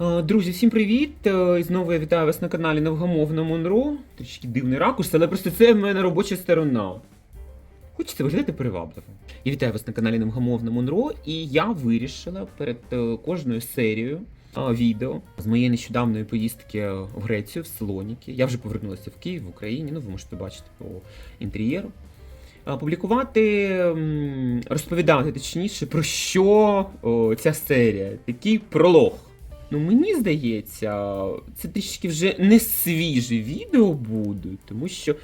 Е, Друзі, всім привіт! Е, І знову я вітаю вас на каналі Невгамовна Монро. Трішки дивний ракурс, але просто це в мене робоча сторона. Хочеться виглядати привабливо. Я вітаю вас на каналі Невгамовна Монро, і я вирішила перед е, кожною серією відео з моєї нещодавної поїздки в Грецію, в Салоніки. Я вже повернулася в Київ, в Україні. Ну, ви можете бачити по інтер'єру. Публікувати, розповідати точніше, про що ця серія. Такий пролог. Ну, мені здається, це трішки вже не свіже відео буде, тому що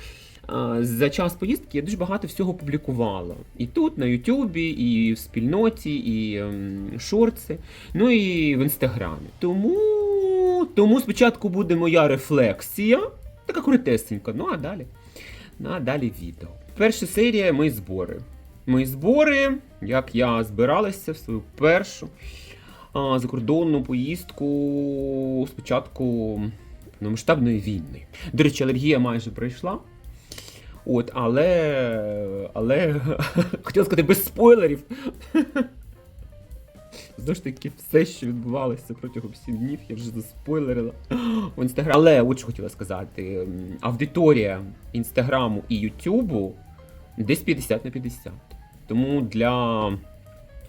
а, за час поїздки я дуже багато всього публікувала. І тут, на Ютубі, і в спільноті, і ем, шорти, ну і в інстаграмі. Тому, тому спочатку буде моя рефлексія, така коротесенька, ну а далі. Ну, а далі відео. Перша серія мої збори. Мої збори, як я збиралася в свою першу закордонну поїздку з початку повномасштабної війни. До речі, алергія майже пройшла. От, але. Але. Хотіла сказати без спойлерів. Знову ж таки, все, що відбувалося протягом 7 днів, я вже заспойлерила в інстаграм. Але от що хотіла сказати: аудиторія інстаграму і Ютубу десь 50 на 50. Тому для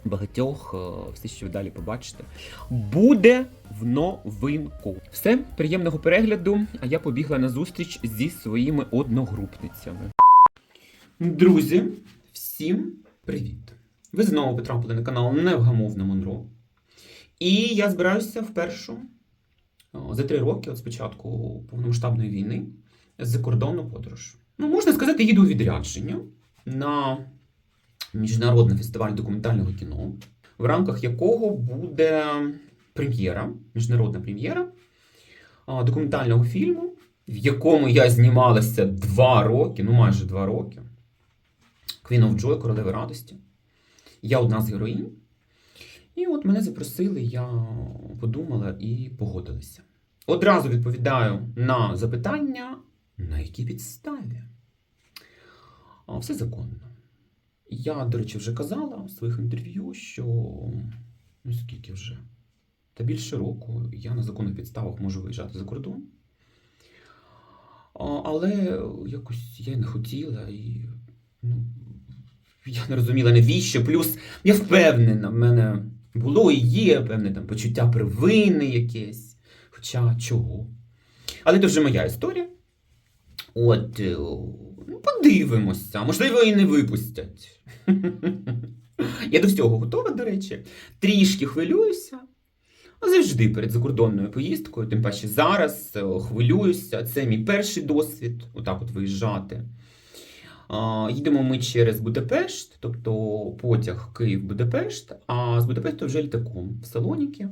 багатьох е, все, що ви далі побачите, буде в новинку. Все, приємного перегляду, а я побігла на зустріч зі своїми одногрупницями. Друзі, всім привіт! Ви знову потрапили на канал Невгамовна Монро. І я збираюся вперше за три роки, от спочатку повномасштабної війни, за кордонну подорож. Ну, можна сказати, їду у відрядження на міжнародний фестиваль документального кіно, в рамках якого буде прем'єра, міжнародна прем'єра документального фільму, в якому я знімалася два роки, ну майже два роки. Queen of Joy, Королеви радості. Я одна з героїнь. І от мене запросили, я подумала і погодилася. Одразу відповідаю на запитання, на якій підставі. Все законно. Я, до речі, вже казала в своїх інтерв'ю, що ну скільки вже? Та більше року я на законних підставах можу виїжджати за кордон. Але якось я не хотіла і ну, я не розуміла, навіщо. Плюс я впевнена, в мене було і є певне там почуття провини якесь. Хоча чого. Але це вже моя історія. От, е, ну, подивимося, можливо, і не випустять. Я до всього готова, до речі. Трішки хвилююся. А Завжди перед закордонною поїздкою, тим паче зараз е, хвилююся. Це мій перший досвід, отак от виїжджати. Їдемо ми через Будапешт, тобто потяг Київ-Будапешт, а з Будапешту вже літаком в Салоніки.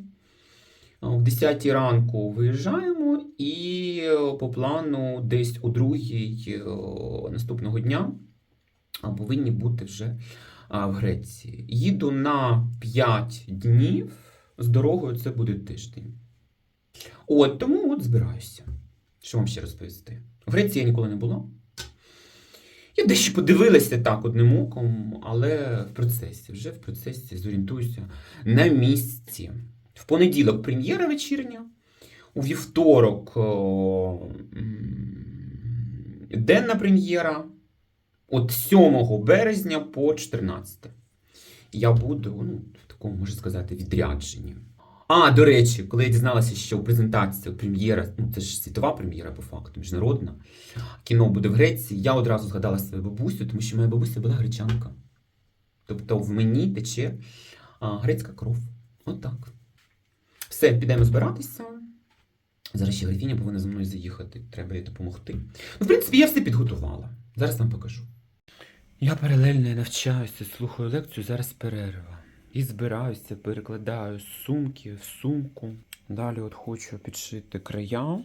В 10 ранку виїжджаємо і е, по плану десь о 2 наступного дня повинні бути вже в Греції. Їду на 5 днів, з дорогою це буде тиждень. От тому от збираюся. Що вам ще розповісти? В Греції я ніколи не була. Я дещо подивилася так одним оком, але в процесі, вже в процесі зорієнтуюся на місці. В понеділок прем'єра вечірня, у вівторок денна прем'єра, от 7 березня по 14. Я буду ну, в такому, можна сказати, відрядженні. А, до речі, коли я дізналася, що презентація, прем'єра, ну це ж світова прем'єра по факту, міжнародна, кіно буде в Греції, я одразу згадала свою бабусю, тому що моя бабуся була гречанка. Тобто в мені тече а, грецька кров. Отак. Все, підемо збиратися. Зараз ще Графіня повинна за мною заїхати, треба їй допомогти. Ну, в принципі, я все підготувала. Зараз вам покажу. Я паралельно навчаюся, слухаю лекцію, зараз перерва. І збираюся, перекладаю сумки в сумку. Далі от хочу підшити края.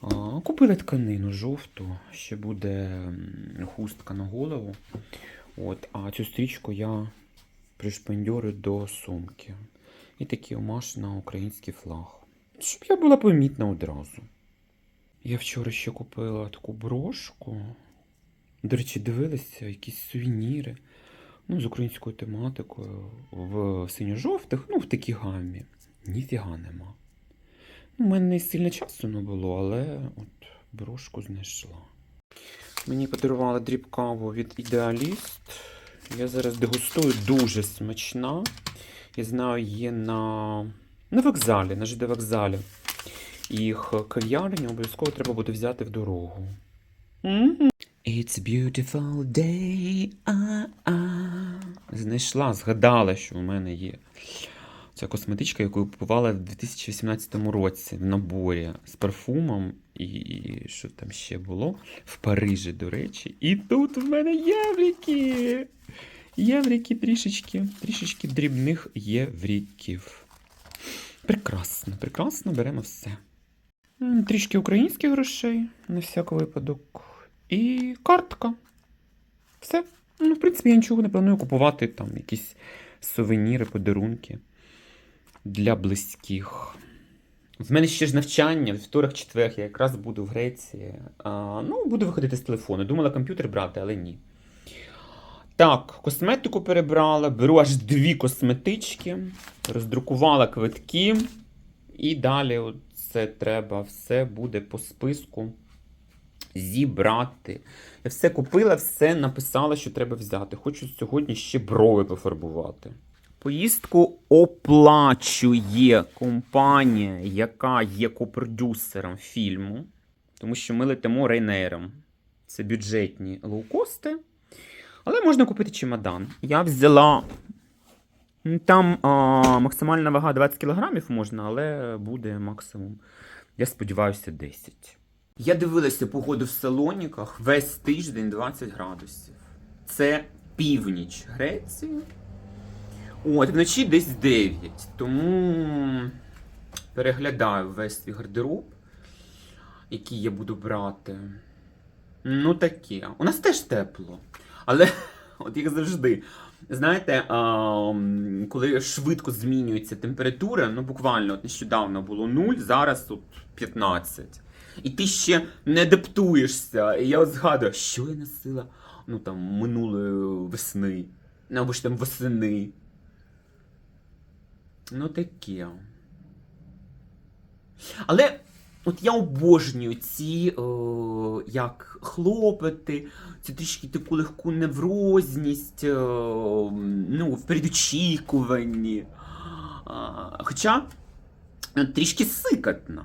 А, Купила тканину жовту, ще буде хустка на голову. От, а цю стрічку я пришпандьорю до сумки. І такий омаш на український флаг. Щоб я була помітна одразу. Я вчора ще купила таку брошку. До речі, дивилася якісь сувеніри. Ну, з українською тематикою в синьо-жовтих, ну, в такій гамі. Ніфіга нема. У мене не сильно часу не було, але от брошку знайшла. Мені подарували дріб каву від Ідеаліст. Я зараз дегустую дуже смачна. Я знаю, є на, на вокзалі, на ЖД вокзалі. Їх кав'ярню обов'язково треба буде взяти в дорогу. It's beautiful day. А-а. Знайшла, згадала, що у мене є ця косметичка, яку я купувала в 2018 році в наборі з парфумом. І, і що там ще було? В Парижі, до речі. І тут в мене єврики. Єврики трішечки, трішечки дрібних євриків. Прекрасно, прекрасно беремо все. Трішки українських грошей на всяк випадок. І картка. Все. Ну, в принципі, я нічого не планую купувати, там якісь сувеніри, подарунки для близьких. В мене ще ж навчання, вівторок, четвер, я якраз буду в Греції. А, ну, буду виходити з телефону. Думала комп'ютер брати, але ні. Так, косметику перебрала, беру аж дві косметички, роздрукувала квитки. І далі це треба, все буде по списку зібрати. Я все купила, все написала, що треба взяти. Хочу сьогодні ще брови пофарбувати. Поїздку оплачує компанія, яка є копродюсером фільму, тому що ми летимо Рейнейром. Це бюджетні лоукости. Але можна купити чемодан. Я взяла. Там а, максимальна вага 20 кг можна, але буде максимум. Я сподіваюся, 10. Я дивилася погоду в Салоніках весь тиждень 20 градусів. Це північ Греції. От, вночі десь 9. Тому переглядаю весь свій гардероб, який я буду брати. Ну, таке. У нас теж тепло. Але, от як завжди, знаєте, коли швидко змінюється температура, ну буквально от нещодавно було 0, зараз тут 15. І ти ще не адаптуєшся. І я от згадую, що я носила ну там минулої весни, ну, або ж там восени. Ну таке. Але от я обожнюю ці о, як хлопоти, цю трішки таку легку неврозність, о, ну, в передочікуванні. А, хоча е, трішки сикатна.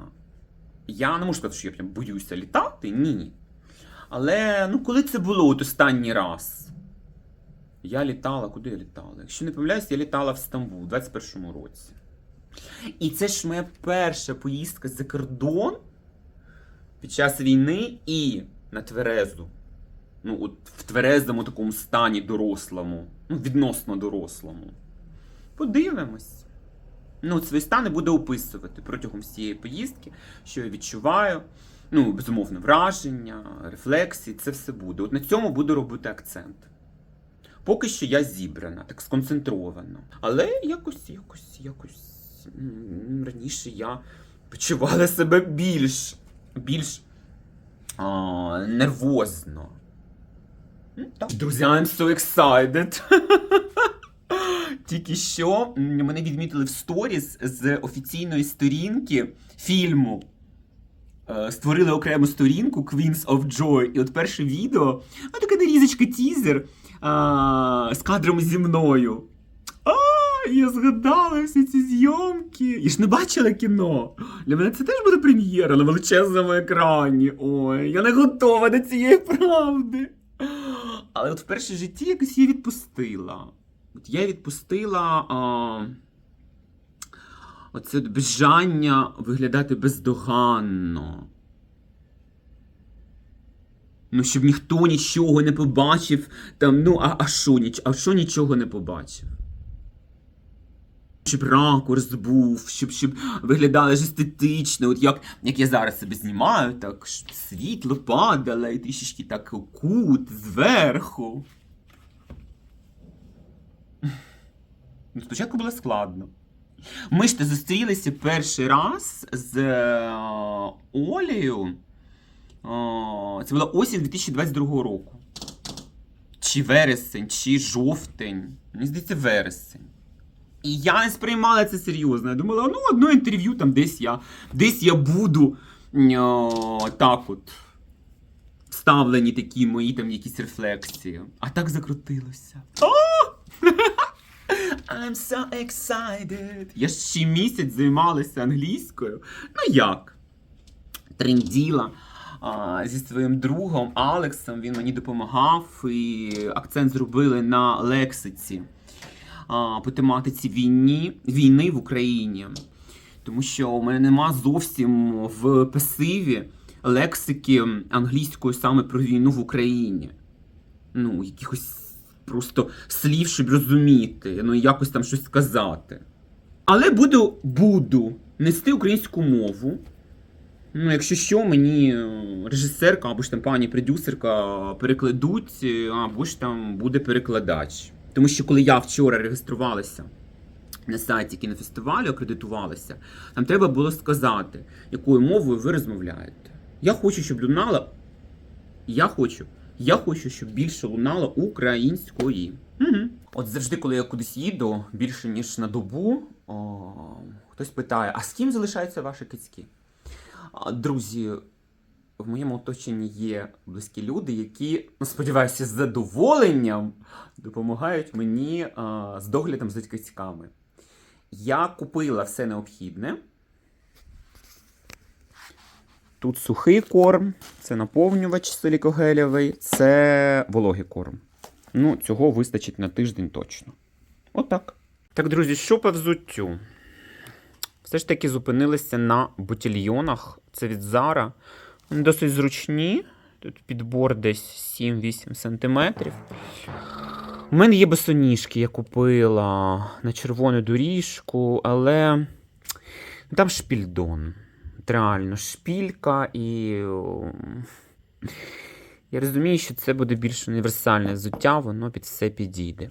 Я не можу сказати, що я прям боюся літати, ні. Але ну, коли це було от останній раз? Я літала, куди я літала? Якщо не помиляюсь, я літала в Стамбул у 21-му році. І це ж моя перша поїздка за кордон під час війни і на тверезу. Ну, от в тверезому такому стані дорослому, ну, відносно дорослому. Подивимось. Ну, свої стани буду описувати протягом всієї поїздки, що я відчуваю. Ну, безумовно, враження, рефлексії, це все буде. От на цьому буду робити акцент. Поки що я зібрана, так сконцентровано. Але якось, якось, якось раніше я почувала себе більш, більш а, нервозно. Друзі, I'm so excited. Тільки що мене відмітили в сторіс з офіційної сторінки фільму. Е, Створили окрему сторінку Queens of Joy. І от перше відео, ну така нарізочка тізер а, з кадром зі мною. Я згадала всі ці зйомки. Я ж не бачила кіно. Для мене це теж буде прем'єра на величезному екрані. Ой, я не готова до цієї правди. Але от в житті якось її відпустила. От я відпустила а, оце бажання виглядати бездоганно. Ну, щоб ніхто нічого не побачив. Там, ну, а, а що а що нічого не побачив? Щоб ракурс був, щоб, щоб виглядало ж естетично, от як, як я зараз себе знімаю, так щоб світло падало і трішечки так кут зверху. Ну, спочатку було складно. Ми ж то зустрілися перший раз з е, Олею. О, Це була осінь 2022 року. Чи вересень, чи жовтень. Мені здається, вересень. І я не сприймала це серйозно. Я думала, ну одно інтерв'ю там десь я, десь я буду о, так от. Вставлені такі мої там якісь рефлексії. А так закрутилося. О! I'm so excited. Я ще місяць займалася англійською. Ну як? Тренділа а, зі своїм другом Алексом. Він мені допомагав і акцент зробили на лексиці а, по тематиці війні, війни в Україні. Тому що у мене нема зовсім в пасиві лексики англійської саме про війну в Україні. Ну, якихось просто слів, щоб розуміти, ну якось там щось сказати. Але буду, буду нести українську мову. Ну, якщо що, мені е, режисерка або ж там пані продюсерка перекладуть, е, або ж там буде перекладач. Тому що коли я вчора реєструвалася на сайті кінофестивалю, акредитувалася, там треба було сказати, якою мовою ви розмовляєте. Я хочу, щоб лунала. Я хочу. Я хочу, щоб більше лунало української. Угу. От завжди, коли я кудись їду більше ніж на добу, о, хтось питає: а з ким залишаються ваші кицьки? Друзі, в моєму оточенні є близькі люди, які, ну, сподіваюся, з задоволенням допомагають мені а, з доглядом за кицьками. Я купила все необхідне. Тут сухий корм, це наповнювач силікогелєвий, це вологий корм. Ну, цього вистачить на тиждень точно. Отак. Так, друзі, що по взуттю? Все ж таки зупинилися на ботільйонах. Це від Zara. Вони досить зручні. Тут підбор десь 7-8 см. У мене є босоніжки, я купила на червону доріжку, але ну, там шпільдон. Реально, шпілька і. Я розумію, що це буде більш універсальне взуття, воно під все підійде.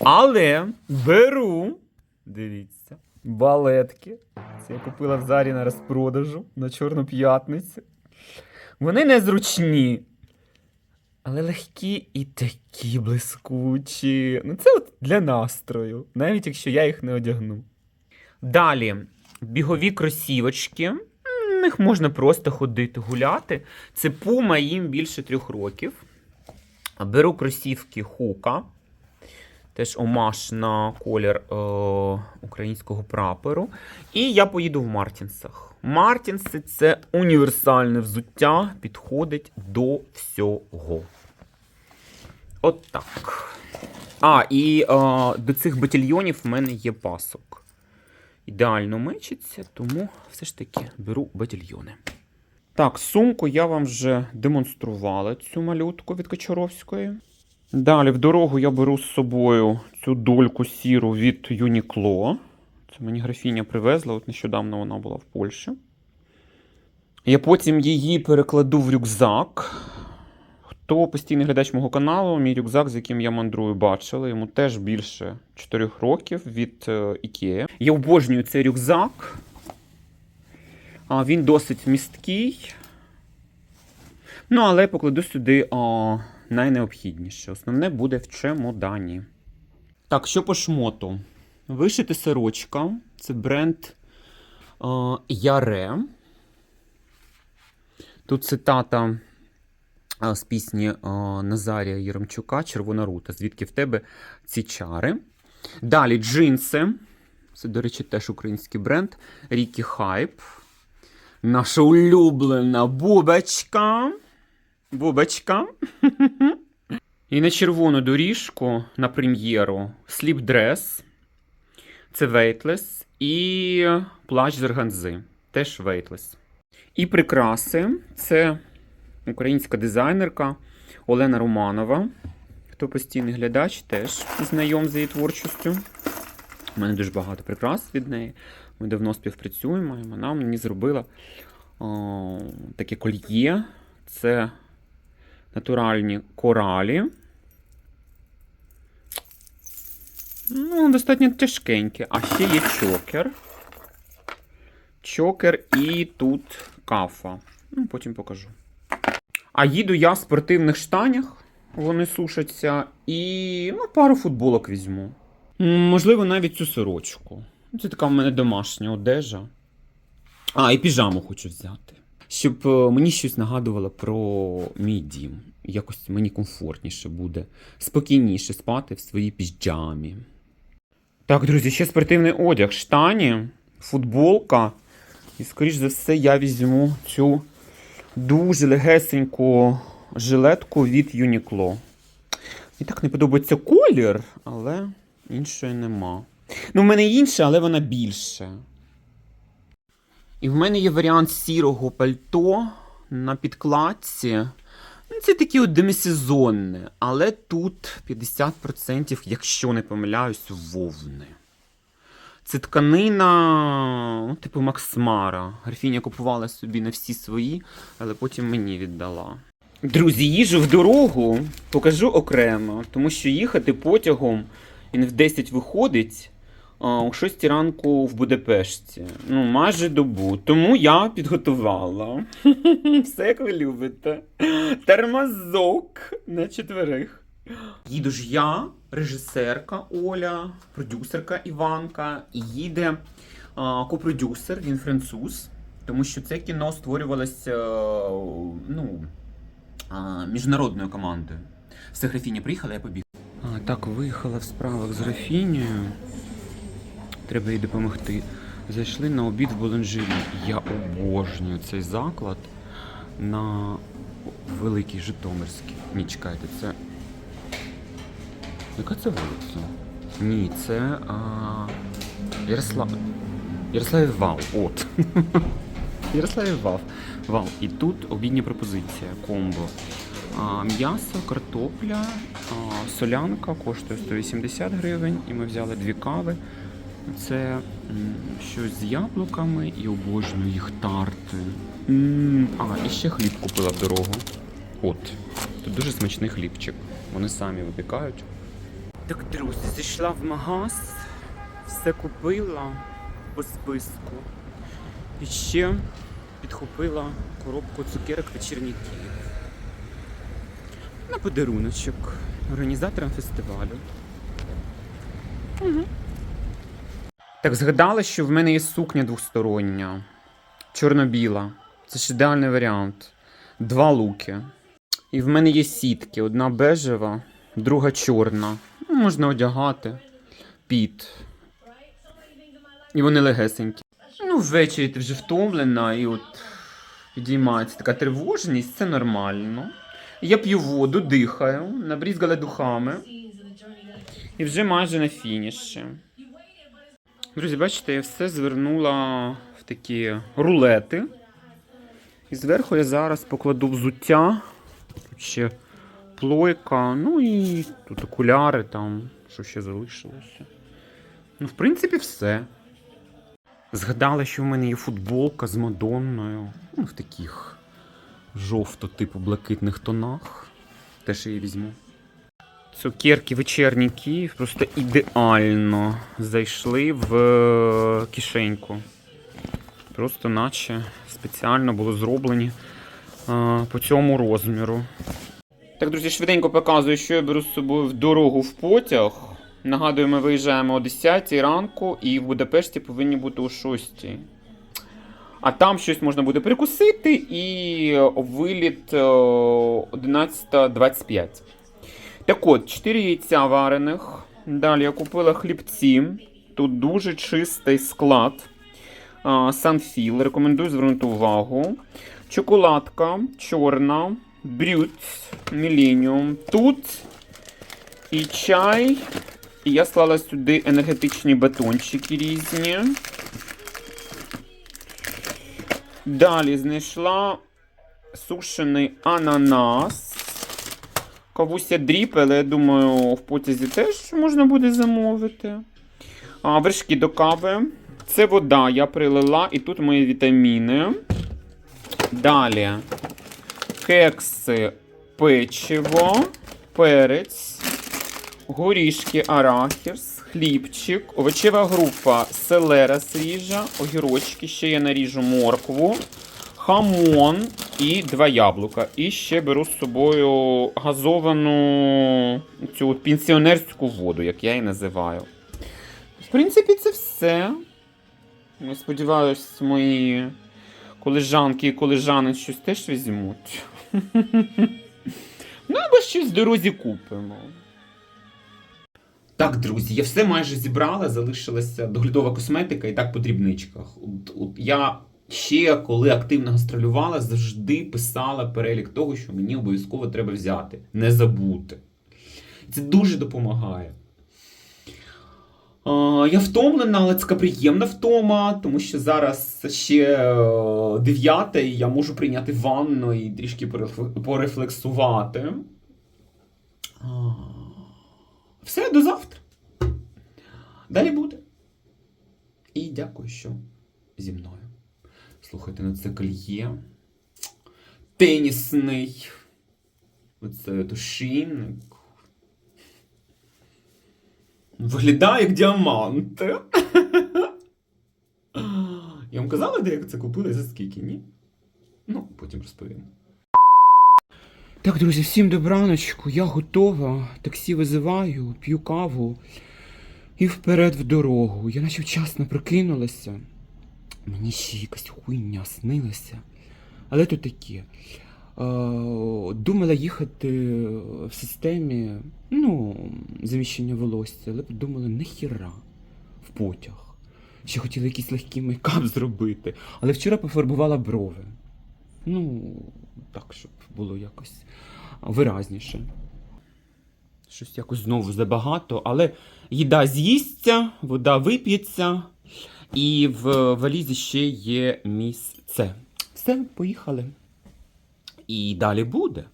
Але беру. Дивіться. Балетки. Це я купила в зарі на розпродажу на Чорну п'ятницю. Вони незручні. Але легкі і такі блискучі. Ну, це от для настрою, навіть якщо я їх не одягну. Далі, бігові кросівочки. Них можна просто ходити гуляти. Це пума їм більше трьох років. Беру кросівки Хука. Теж омаш на колір е, українського прапору. І я поїду в Мартінсах. Мартінси це універсальне взуття, підходить до всього. От так. А, і е, до цих батальйонів в мене є пасок. Ідеально мечиться, тому все ж таки беру батальйони. Так, сумку я вам вже демонструвала цю малютку від Кочаровської. Далі в дорогу я беру з собою цю дольку сіру від Uniqlo. Це мені графіня привезла, от нещодавно вона була в Польщі. Я потім її перекладу в рюкзак. Хто постійний глядач мого каналу, мій рюкзак, з яким я мандрую, бачили, йому теж більше 4 років від е, IKEA. Я обожнюю цей рюкзак. Він досить місткий. Ну, але покладу сюди найнеобхідніше. Основне буде в чемодані. Так, що по шмоту? Вишити сорочка. Це бренд а, Яре. Тут цитата з пісні а, Назарія Єремчука Червона рута. Звідки в тебе ці чари? Далі джинси. Це, до речі, теж український бренд. Рікі Хайп. Наша улюблена бубочка. Бубочка. І на червону доріжку на прем'єру Sleep Dress. Це Weightless. І плащ з органзи. Теж Weightless. І прикраси. Це українська дизайнерка Олена Романова. Хто постійний глядач, теж знайом з її творчістю. У мене дуже багато прикрас від неї. Ми давно співпрацюємо, і вона мені зробила о, таке кольє. Це натуральні коралі. Ну, достатньо тяжкеньке. А ще є чокер. Чокер і тут кафа. Ну, потім покажу. А їду я в спортивних штанях. Вони сушаться. І ну, пару футболок візьму. Можливо, навіть цю сорочку. Це така в мене домашня одежа. А, і піжаму хочу взяти. Щоб е, мені щось нагадувало про мій дім. Якось мені комфортніше буде, спокійніше спати в своїй піжамі. Так, друзі, ще спортивний одяг, штані, футболка. І, скоріш за все, я візьму цю дуже легесеньку жилетку від Uniqlo. Мені так не подобається колір, але іншої нема. Ну, в мене інша, але вона більша. І в мене є варіант сірого пальто на підкладці. Ну, Це таке от демисезонне, але тут 50%, якщо не помиляюсь, вовни. Це тканина, ну, типу Максмара. Графіня купувала собі на всі свої, але потім мені віддала. Друзі, їжу в дорогу покажу окремо, тому що їхати потягом він в 10 виходить о 6 ранку в Будапешті. Ну, майже добу. Тому я підготувала. Все як ви любите. Тормозок на четверих. Їду ж я, режисерка Оля, продюсерка Іванка, і їде а, копродюсер, він француз, тому що це кіно створювалося е, ну, міжнародною командою. Все, Графіня приїхала, я побіг. А, так, виїхала в справах з Графінею. Треба їй допомогти. Зайшли на обід в Болонжері. Я обожнюю цей заклад на Великій Житомирській. Ні, чекайте, це. Яка це вулиця? Ні, це а... Ярослав. Ярославів Вал. От. Ярославів Вал. Вал. І тут обідня пропозиція комбо. М'ясо, картопля, а, солянка коштує 180 гривень, і ми взяли дві кави. Це щось з яблуками і обожнюю їх тарти. М, А, і ще хліб купила в дорогу. От. Тут дуже смачний хлібчик. Вони самі випікають. Так, друзі, зайшла в магаз, все купила по списку. І ще підхопила коробку цукерок вечірній Київ. На подаруночок організаторам фестивалю. Угу. Так згадала, що в мене є сукня двостороння. Чорно-біла. Це ж ідеальний варіант. Два луки. І в мене є сітки: одна бежева, друга чорна. Ну, Можна одягати під. І вони легесенькі. Ну, ввечері ти вже втомлена, і от підіймається така тривожність, це нормально. Я п'ю воду, дихаю, набрізгала духами. І вже майже на фініші. Друзі, бачите, я все звернула в такі рулети. І зверху я зараз покладу взуття. Тут ще плойка, ну і тут окуляри там, що ще залишилося. Ну, в принципі, все. Згадала, що в мене є футболка з Мадонною. Ну, в таких жовто-типу блакитних тонах. Теж її візьму. Цукерки вечірній Київ просто ідеально зайшли в е, кишеньку. Просто наче спеціально було зроблені е, по цьому розміру. Так, друзі, швиденько показую, що я беру з собою в дорогу в потяг. Нагадую, ми виїжджаємо о 10 ранку і в Будапешті повинні бути о 6. А там щось можна буде перекусити і виліт е, 11.25. Так от, 4 яйця варених. Далі я купила хлібці. Тут дуже чистий склад. Санфіл. Рекомендую звернути увагу. Чоколадка чорна. Брют Міленіум. Тут і чай. І я склала сюди енергетичні батончики різні. Далі знайшла сушений ананас. Кавуся дріп, але я думаю, в потязі теж можна буде замовити. А, вершки до кави. Це вода, я прилила, і тут мої вітаміни. Далі кекси, печиво, перець, горішки, арахіс, хлібчик, овочева група, селера свіжа, огірочки, ще я наріжу моркву, хамон і два яблука. І ще беру з собою газовану цю пенсіонерську воду, як я її називаю. В принципі, це все. Я сподіваюся, мої колежанки і колежани щось теж візьмуть. Ну, або щось в дорозі купимо. Так, друзі, я все майже зібрала, залишилася доглядова косметика і так по дрібничках. От, от я ще коли активно гастролювала, завжди писала перелік того, що мені обов'язково треба взяти, не забути. Це дуже допомагає. Я втомлена, але це приємна втома, тому що зараз ще е, дев'яте, і я можу прийняти ванну і трішки порефлексувати. Все, до завтра. Далі буде. І дякую, що зі мною. Слухайте, ну це кольє. Тенісний. Оце душинник. Виглядає як діамант. Я вам казала, де як це купили, за скільки, ні? Ну, потім розповім. Так, друзі, всім добраночку. Я готова. Таксі визиваю, п'ю каву і вперед в дорогу. Я наче вчасно прокинулася. Мені ще якась хуйня снилася. Але то таке. Думала їхати в системі, ну, заміщення волосся, але подумала, нахіра в потяг. Ще хотіла якийсь легкий мейкап зробити. Але вчора пофарбувала брови. Ну, так, щоб було якось виразніше. Щось якось знову забагато, але їда з'їсться, вода вип'ється, і в валізі ще є місце. Все, поїхали. І далі буде.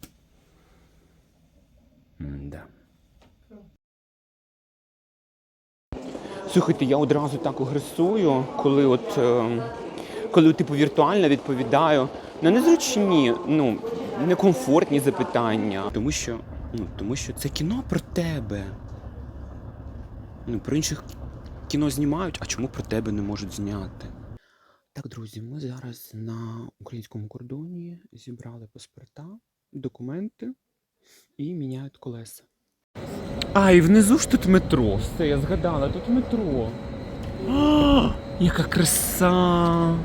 Да. Слухайте, я одразу так агресую, коли от. Е, коли типу віртуально відповідаю на незручні, ну, некомфортні запитання. Тому що, ну, тому що це кіно про тебе. Ну, про інших кіно знімають, а чому про тебе не можуть зняти? Так, друзі, ми зараз на українському кордоні зібрали паспорта, документи і міняють колеса. А, і внизу ж тут метро. Все, я згадала, тут метро. А, яка краса!